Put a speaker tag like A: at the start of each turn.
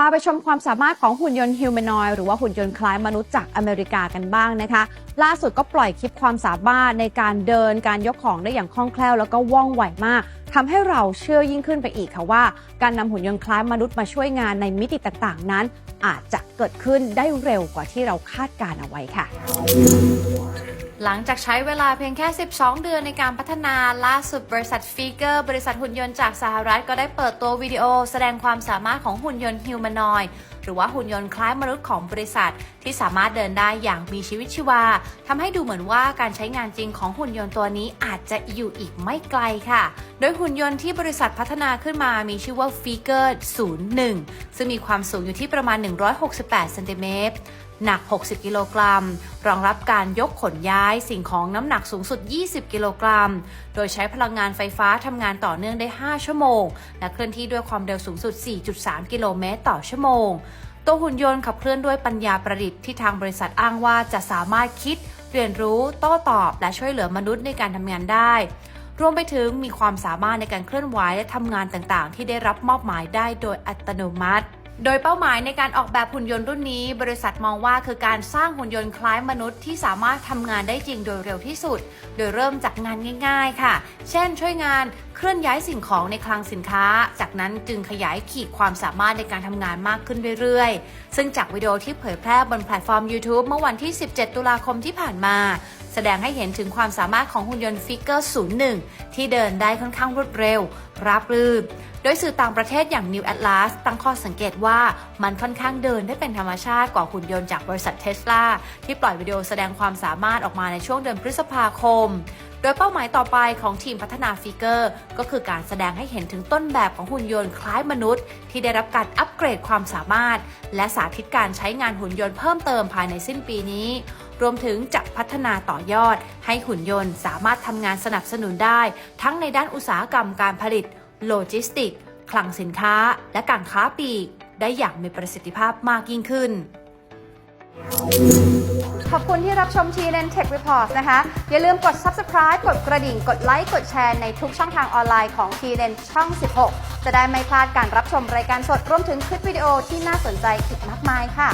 A: พาไปชมความสามารถของหุ่นยนต์ฮิวแมนอยหรือว่าหุ่นยนต์คล้ายมนุษย์จากอเมริกากันบ้างนะคะ ล่าสุดก็ปล่อยคลิปความสามารถในการเดินการยกของได้อย่างคล่องแคล่วแล้วก็ว่องไวมากทำให้เราเชื่อยิ่งขึ้นไปอีกค่ะว่า การนำหุ่นยนต์คล้ายมนุษย์มาช่วยงานในมิติต่างๆ นั้น อาจจะเกิดขึ้นได้เร็วกว่าที่เราคาดการเอาไว้ค่ะ
B: หลังจากใช้เวลาเพียงแค่ 12 เดือนในการพัฒนาล่าสุดบริษัทฟีเกอร์บริษัทหุ่นยนต์จากสหรัฐก็ได้เปิดตัววิดีโอ แสดงความสามารถของหุ่นยนต์ฮิวแมนอยหรือว่าหุ่นยนต์คล้ายมนุษย์ของบริษัท ที่สามารถเดินได้อย่างมีชีวิตชีวาทำให้ดูเหมือนว่าการใช้งานจริงของหุ่นยนต์ตัวนี้อาจจะอยู่อีกไม่ไกลค่ะ โดยหุ่นยนต์ที่บริษัทพัฒนาขึ้นมามีชื่อว่า f i g u r e 01 ซึ่งมีความสูงอยู่ที่ประมาณ 168 เซนติเมตร หนัก 60 กิโลกรัม รองรับการยกขนย้ายสิ่งของน้ำหนักสูงสุด 20 กิโลกรัม โดยใช้พลังงานไฟฟ้าทำงานต่อเนื่องได้ 5 ชั่วโมง และเคลื่อนที่ด้วยความเร็วสูงสุด 4.3 กิโลเมตรต่อชั่วโมง ตัวหุ่นยนต์ขับเคลื่อนด้วยปัญญาประดิษฐ์ที่ทางบริษัทอ้างว่าจะสามารถคิด เรียนรู้ โต้ตอบ และช่วยเหลือมนุษย์ในการทำงานได้รวมไปถึงมีความสามารถในการเคลื่อนไหวและทำงานต่างๆ ที่ได้รับมอบหมายได้โดยอัตโนมัติ โดยเป้าหมายในการออกแบบหุ่นยนต์รุ่นนี้ บริษัทมองว่าคือการสร้างหุ่นยนต์คล้ายมนุษย์ที่สามารถทำงานได้จริงโดยเร็วที่สุด โดยเริ่มจากงานง่าย ๆ ค่ะ เช่น ช่วยงาน เคลื่อนย้ายสิ่งของในคลังสินค้า จากนั้นจึงขยายขีดความสามารถในการทำงานมากขึ้นเรื่อยๆ ซึ่งจากวิดีโอที่เผยแพร่บนแพลตฟอร์ม YouTube เมื่อวันที่ 17 ตุลาคมที่ผ่านมา แสดงให้เห็นถึงความสามารถของหุ่นยนต์ฟิกเกอร์ 01 ที่เดินได้ค่อนข้างรวดเร็ว ราบรื่น โดยสื่อต่างประเทศอย่าง New Atlas ตั้งข้อสังเกตว่ามันค่อนข้างเดินได้เป็นธรรมชาติกว่าหุ่นยนต์จากบริษัทเทสลาที่ปล่อยวิดีโอแสดงความสามารถออกมาในช่วงเดือนพฤษภาคม โดยเป้าหมายต่อไปของทีมพัฒนาฟิกเกอร์ ก็คือการแสดงให้เห็นถึงต้นแบบของหุ่นยนต์คล้ายมนุษย์ ที่ได้รับการอัปเกรดความสามารถ และสาธิตการใช้งานหุ่นยนต์เพิ่มเติมภายในสิ้นปีนี้ รวมถึงจะพัฒนาต่อยอด ให้หุ่นยนต์สามารถทำงานสนับสนุนได้ ทั้งในด้านอุตสาหกรรมการผลิต โลจิสติก คลังสินค้า และการค้าปลีก ได้อย่างมีประสิทธิภาพมากยิ่งขึ้น
A: ขอบคุณที่รับชม t n Tech Report นะคะ อย่าลืมกด subscribe กดกระดิ่ง กดไลค์ กดแชร์ในทุกช่องทางออนไลน์ของ t n ช่อง 16 จะได้ไม่พลาดการรับชมรายการสดรวมถึงคลิปวิดีโอที่น่าสนใจอีกมากมายค่ะ